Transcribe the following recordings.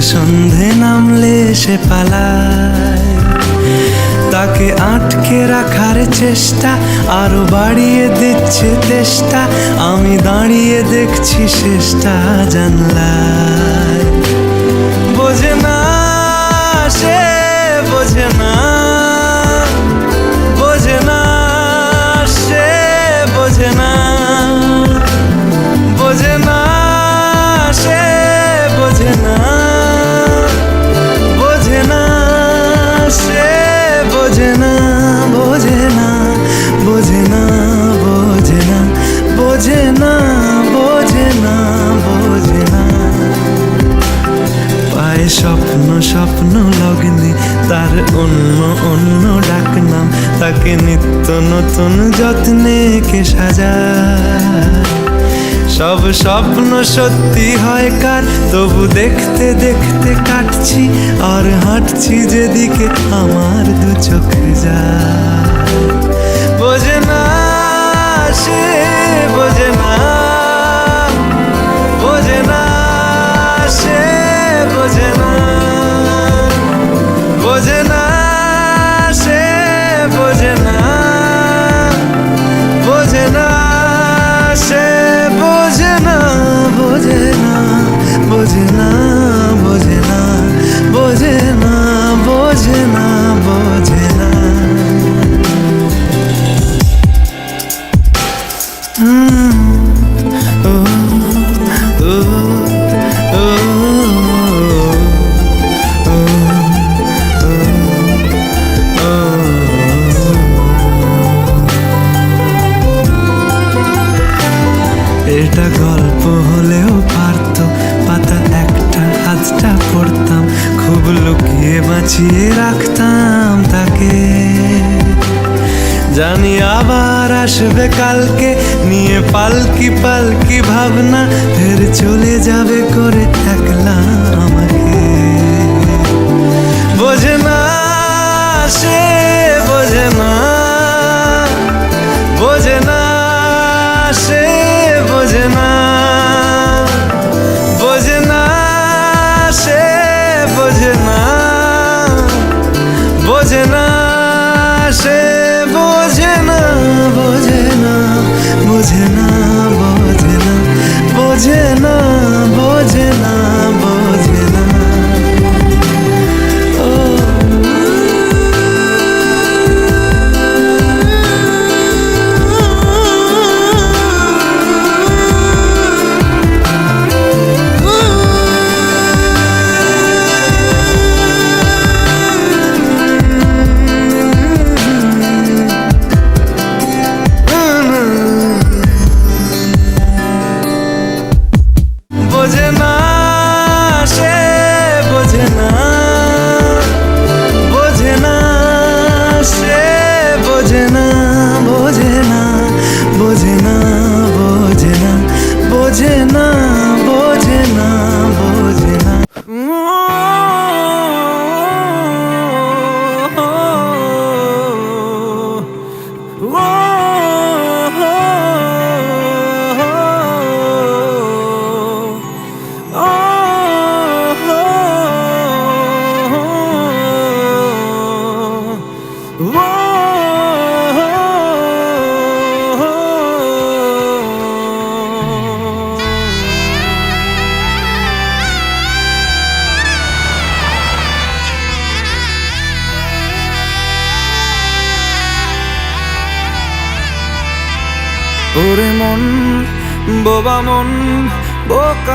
সন্ধে নামলে সে পালায়। তাকে আটকে রাখার চেষ্টা, আরও বাড়িয়ে দিচ্ছে চেষ্টা আমি দাঁড়িয়ে দেখছি শেষটা জানলায়। নতুন যত্নে কে সাজা সব স্বপ্ন সত্যি হয় কার? তবু দেখতে দেখতে কাটছি আর হাঁটছি যেদিকে আমার দু চোখ যা বোঝে না সে, বোঝে আসবে কালকে নিয়ে পালকি পালকি ভাবনা ফের চলে যাবে করে একলা। বোঝে না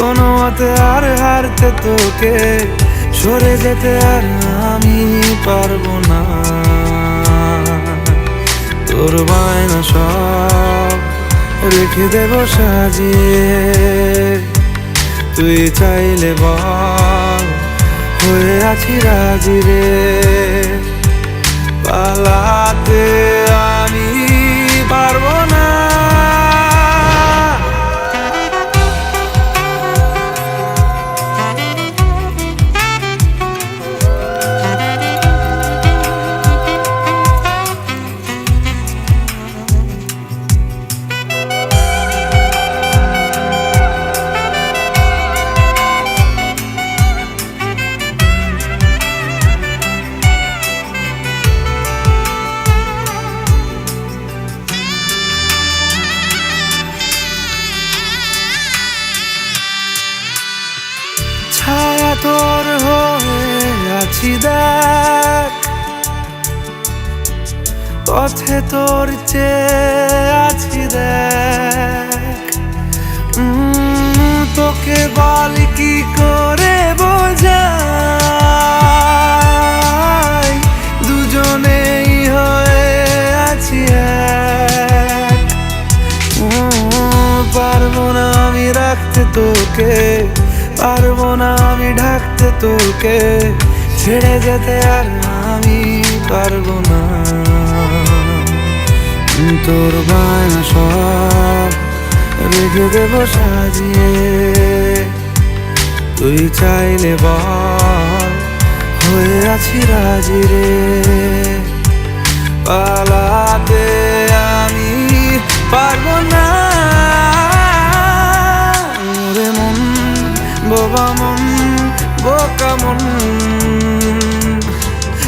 কোনো মতে আর হারতে তোকে, সরে যেতে আর আমি পারব না। তোর বায়না সব রেখে দেব সাজিয়ে। তুই চাইলে বল, হয়ে আছি রাজি রে। পালাতে পথে তোর চেয়ে আছি দেখ। তোকে বল কি করে বোঝাই? দুজনেই হয়ে আছি পারব না আমি রাখতে তোকে, পারব না আমি ঢাকতে তোকে, ছেড়ে যেতে আর আমি পারব না। তোর বায়না সব রেখে দেব সাজিয়ে। তুই চাইলে বল, হয়ে আছি রাজি রে। পালাতে আমি পারব না। রে মন, বোবা মন, বোকা মন।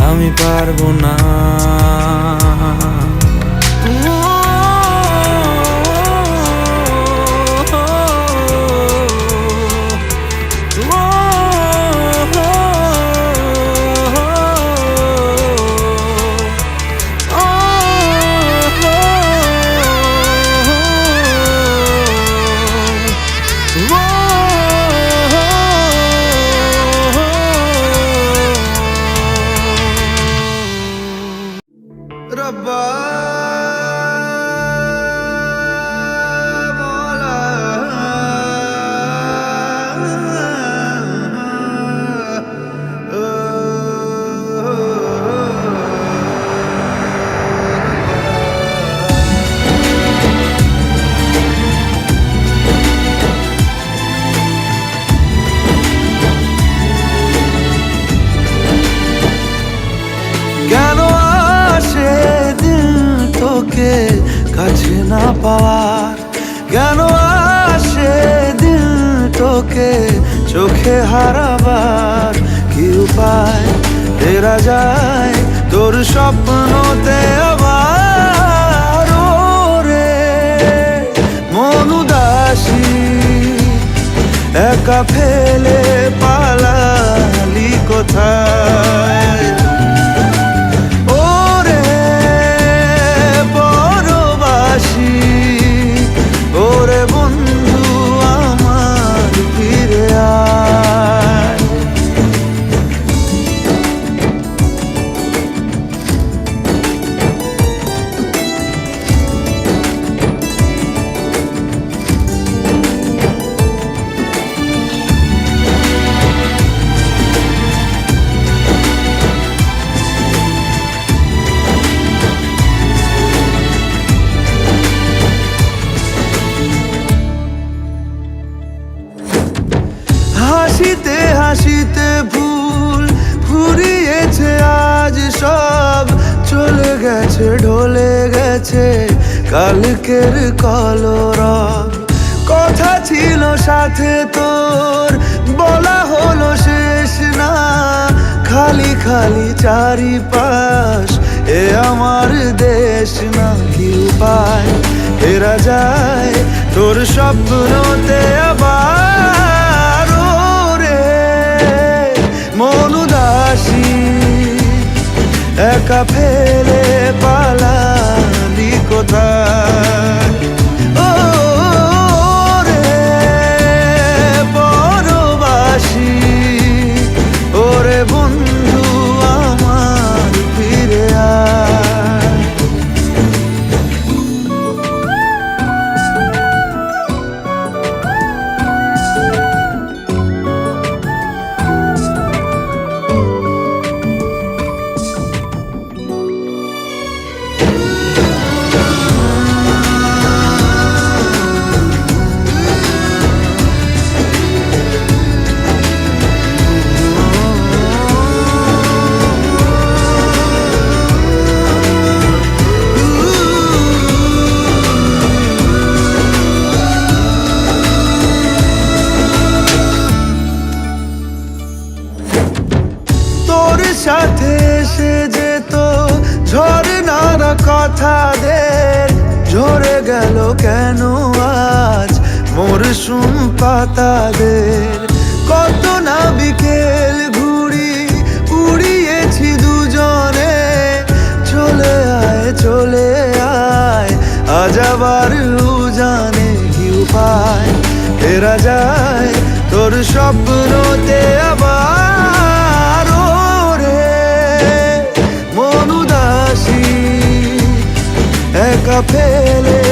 আমি পারব না। চোখে হারাবার কি উপায়? ফেরা যায় তোর স্বপ্নতে আবার। রে মন একা ফেলে পালালি কোথায়? কালকের কলরব। কথা ছিল সাথে তোর, বলা হলো শেষ না। খালি খালি চারিপাশ, এ আমার দেশ না কি উপায়? ফেরা যায় তোর স্বপ্নতে আবার রে মন উদাসী একা ফেলে কথাদের ঝরে গেল কেন আজ? মরশুম পাতাদের কত না বিকেল ঘুড়ি উড়িয়েছি দুজনে। চলে আয় চলে আয়, আজ আবার জানে কি উপায় ফেরা যায় তোর স্বপ্নতে আবার। ফেলে